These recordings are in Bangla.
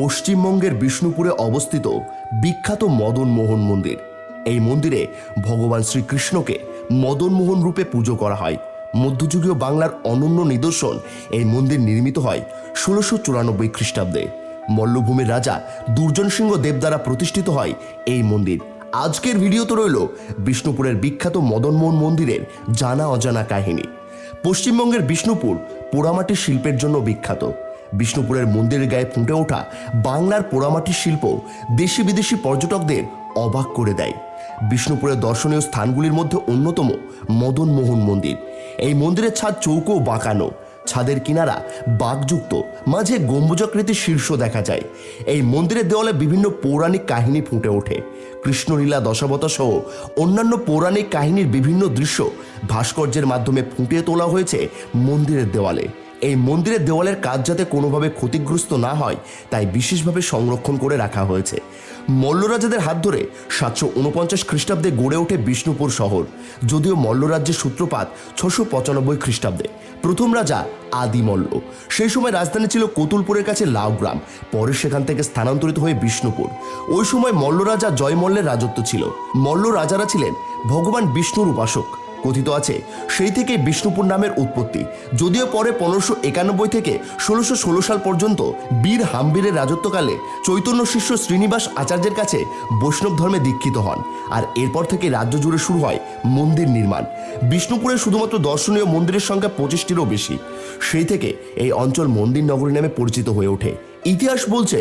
পশ্চিমবঙ্গের বিষ্ণুপুরে অবস্থিত বিখ্যাত মদন মোহন মন্দির। এই মন্দিরে ভগবান শ্রীকৃষ্ণকে মদন মোহন রূপে পুজো করা হয়। মধ্যযুগীয় বাংলার অনন্য নিদর্শন এই মন্দির নির্মিত হয় ষোলোশো চুরানব্বই খ্রিস্টাব্দে। মল্লভূমির রাজা দুর্জন সিংহ দেব দ্বারা প্রতিষ্ঠিত হয় এই মন্দির। আজকের ভিডিওতে রইল বিষ্ণুপুরের বিখ্যাত মদনমোহন মন্দিরের জানা অজানা কাহিনী। পশ্চিমবঙ্গের বিষ্ণুপুর পোড়ামাটির শিল্পের জন্য বিখ্যাত। বিষ্ণুপুরের মন্দিরের গায়ে ফুটে ওঠা বাংলার পোড়ামাটির শিল্প দেশি বিদেশি পর্যটকদের অবাক করে দেয়। বিষ্ণুপুরের দর্শনীয় স্থানগুলির মধ্যে অন্যতম মদন মোহন মন্দির। এই মন্দিরের ছাদ চৌকো বাঁকানো। ছাদের কিনারা বাঘযুক্ত, মাঝে গম্বুজাকৃতির শীর্ষ দেখা যায়। এই মন্দিরের দেওয়ালে বিভিন্ন পৌরাণিক কাহিনী ফুটে ওঠে। কৃষ্ণলীলা দশাবতা সহ অন্যান্য পৌরাণিক কাহিনীর বিভিন্ন দৃশ্য ভাস্কর্যের মাধ্যমে ফুটিয়ে তোলা হয়েছে মন্দিরের দেওয়ালে। এই মন্দিরের দেওয়ালের কাজ যাতে কোনোভাবে ক্ষতিগ্রস্ত না হয়, তাই বিশেষভাবে সংরক্ষণ করে রাখা হয়েছে। মল্লরাজাদের হাত ধরে সাতশো উনপঞ্চাশ খ্রিস্টাব্দে গড়ে ওঠে বিষ্ণুপুর শহর, যদিও মল্লরাজ্যের সূত্রপাত ছশো পঁচানব্বই খ্রিস্টাব্দে। প্রথম রাজা আদি মল্ল। সেই সময় রাজধানী ছিল কতুলপুরের কাছে লাউগ্রাম পরে সেখান থেকে স্থানান্তরিত হয়ে বিষ্ণুপুর। ওই সময় মল্লরাজা জয়মল্লের রাজত্ব ছিল। মল্ল রাজারা ছিলেন ভগবান বিষ্ণুর উপাসক। কথিত আছে, সেই থেকে বিষ্ণুপুর নামের উৎপত্তি। যদিও পরে পনেরোশো একানব্বই থেকে ষোলোশো ষোলো সাল পর্যন্ত বীর হাম্বিরের রাজত্বকালে চৈতন্য শিষ্য শ্রীনিবাস আচার্যের কাছে বৈষ্ণব ধর্মে দীক্ষিত হন, আর এরপর থেকে রাজ্য জুড়ে শুরু হয় মন্দির নির্মাণ। বিষ্ণুপুরে শুধুমাত্র দর্শনীয় মন্দিরের সংখ্যা পঁচিশটিরও বেশি। সেই থেকে এই অঞ্চল মন্দির নগরী নামে পরিচিত হয়ে ওঠে। ইতিহাস বলছে,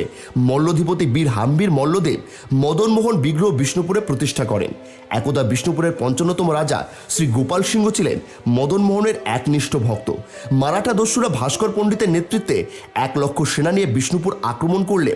মল্লধিপতি বীর হাম্বির মল্লদেব মদনমোহন বিগ্রহ বিষ্ণুপুরে প্রতিষ্ঠা করেন। একদা বিষ্ণুপুরের পঞ্চান্নতম রাজা শ্রী গোপাল সিংহ ছিলেন মদনমোহনের একনিষ্ঠ ভক্ত। মারাঠা দস্যুরা ভাস্কর পণ্ডিতের নেতৃত্বে এক লক্ষ সেনা নিয়ে বিষ্ণুপুর আক্রমণ করলে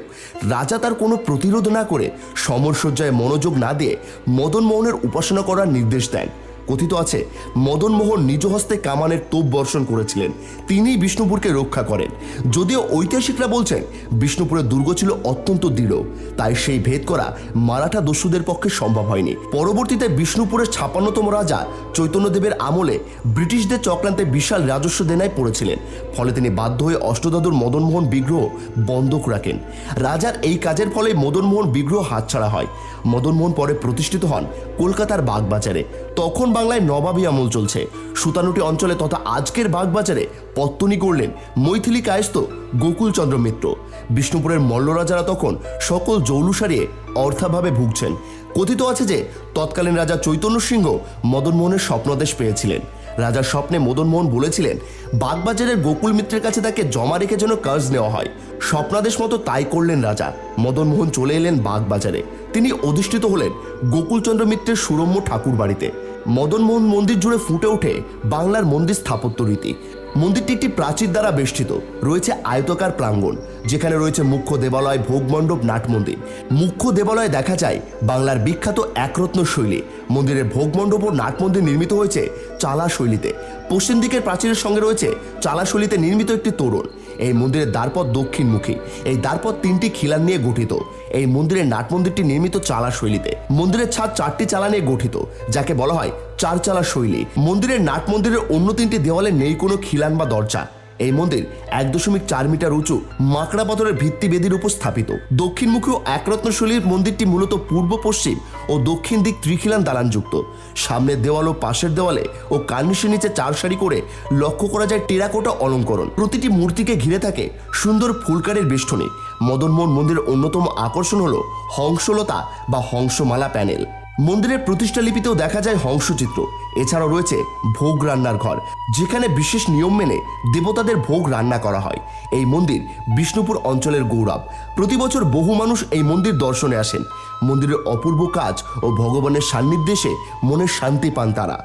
রাজা তার কোনো প্রতিরোধ না করে সমরসজ্জায় মনোযোগ না দিয়ে মদনমোহনের উপাসনা করার নির্দেশ দেন। কথিত আছে মদনমোহন নিজ হস্তে কামানের তোপ বর্ষণ করেছিলেন। তিনিই বিষ্ণুপুরকে রক্ষা করেন। যদিও ঐতিহাসিকরা বলছেন, বিষ্ণুপুরের দুর্গ ছিল অত্যন্ত দৃঢ়। তাই সেই ভেদ করা মারাঠা দস্যুদের পক্ষে সম্ভব হয়নি। পরবর্তীতে বিষ্ণুপুরের ছাপান্নতম রাজা চৈতন্যদেবের আমলে ব্রিটিশদের চক্রান্তে বিশাল রাজস্ব দেনায় পড়েছিলেন। ফলে তিনি বাধ্য হয়ে অষ্টদাদুর মদনমোহন বিগ্রহ বন্ধক রাখেন। রাজার এই কাজের ফলে মদনমোহন বিগ্রহ হাতছাড়া হয়। মদনমোহন পরে প্রতিষ্ঠিত হন কলকাতার বাগবাজারে। তখন বাংলায় নবাবী আমল চলছে। সুতানুটি অঞ্চলে তথা আজকের বাগবাজারে পত্তনি করলেন মৈথিলী কায়স্ত গোকুলচন্দ্র মিত্র। বিষ্ণুপুরের মল্লরাজারা তখন সকল জৌলু সারিয়ে অর্থাভাবে ভুগছেন। কথিত আছে যে, তৎকালীন রাজা চৈতন্য সিংহ মদনমোহনের স্বপ্নদেশ পেয়েছিলেন। রাজার স্বপ্নে মদনমোহন বলেছিলেন, বাগবাজারের গোকুল মিত্রের কাছে তাকে জমা রেখে যেন কাজ নেওয়া হয়। স্বপ্নাদেশ মতো তাই করলেন রাজা। মদনমোহন চলে এলেন বাগবাজারে। তিনি অধিষ্ঠিত হলেন গোকুলচন্দ্র মিত্রের সুরম্য ঠাকুর বাড়িতে মদনমোহন মন্দির জুড়ে ফুটে ওঠে বাংলার মন্দির স্থাপত্য রীতি। মন্দিরটি একটি প্রাচীর দ্বারা বেষ্টিত। রয়েছে আয়তকার প্রাঙ্গণ, যেখানে রয়েছে মুখ্য দেবালয়, ভোগমণ্ডপ, নাট মন্দির। মুখ্য দেবালয়ে দেখা যায় বাংলার বিখ্যাত একরত্ন শৈলী। মন্দিরের ভোগমণ্ডপ ও নাট মন্দির নির্মিত হয়েছে চালা শৈলীতে পশ্চিম দিকের প্রাচীরের সঙ্গে রয়েছে চালা শৈলীতে নির্মিত একটি তোরণ। এই মন্দিরের দ্বারপথ দক্ষিণমুখী। এই দ্বারপথ তিনটি খিলান নিয়ে গঠিত। এই মন্দিরের নাট মন্দিরটি নির্মিত চালা শৈলীতে। মন্দিরের ছাদ চারটি চালা নিয়ে গঠিত, যাকে বলা হয় চার চালা শৈলী। মন্দিরের নাট মন্দিরের অন্য তিনটি দেওয়ালে নেই কোনো খিলান বা দরজা। এই মন্দির এক দশমিক চার মিটার উঁচু, মাকড়া পাথরের ভিত্তি বেদির উপর স্থাপিত। দক্ষিণমুখী একরত্নশৈলীর মন্দিরটি মূলত পূর্ব পশ্চিম ও দক্ষিণ দিক ত্রিখিলান দালানযুক্ত। সামনের দেওয়াল ও পাশের দেওয়ালে ও কার্নিশের নিচে চার সারি করে লক্ষ্য করা যায় টেরাকোটা অলঙ্করণ। প্রতিটি মূর্তিকে ঘিরে থাকে সুন্দর ফুলকারের বেষ্টনী। মদনমোহন মন্দিরের অন্যতম আকর্ষণ হল হংসলতা বা হংসমালা প্যানেল। মন্দিরের প্রতিষ্ঠা লিপিতেও দেখা যায় হংসচিত্র। এছাড়াও রয়েছে ভোগ রান্নার ঘর, যেখানে বিশেষ নিয়ম মেনে দেবতাদের ভোগ রান্না করা হয়। এই মন্দির বিষ্ণুপুর অঞ্চলের গৌরব। প্রতি বছর বহু মানুষ এই মন্দির দর্শনে আসেন। মন্দিরের অপূর্ব কাজ ও ভগবানের সান্নিধ্যে মনে শান্তি পান তারা।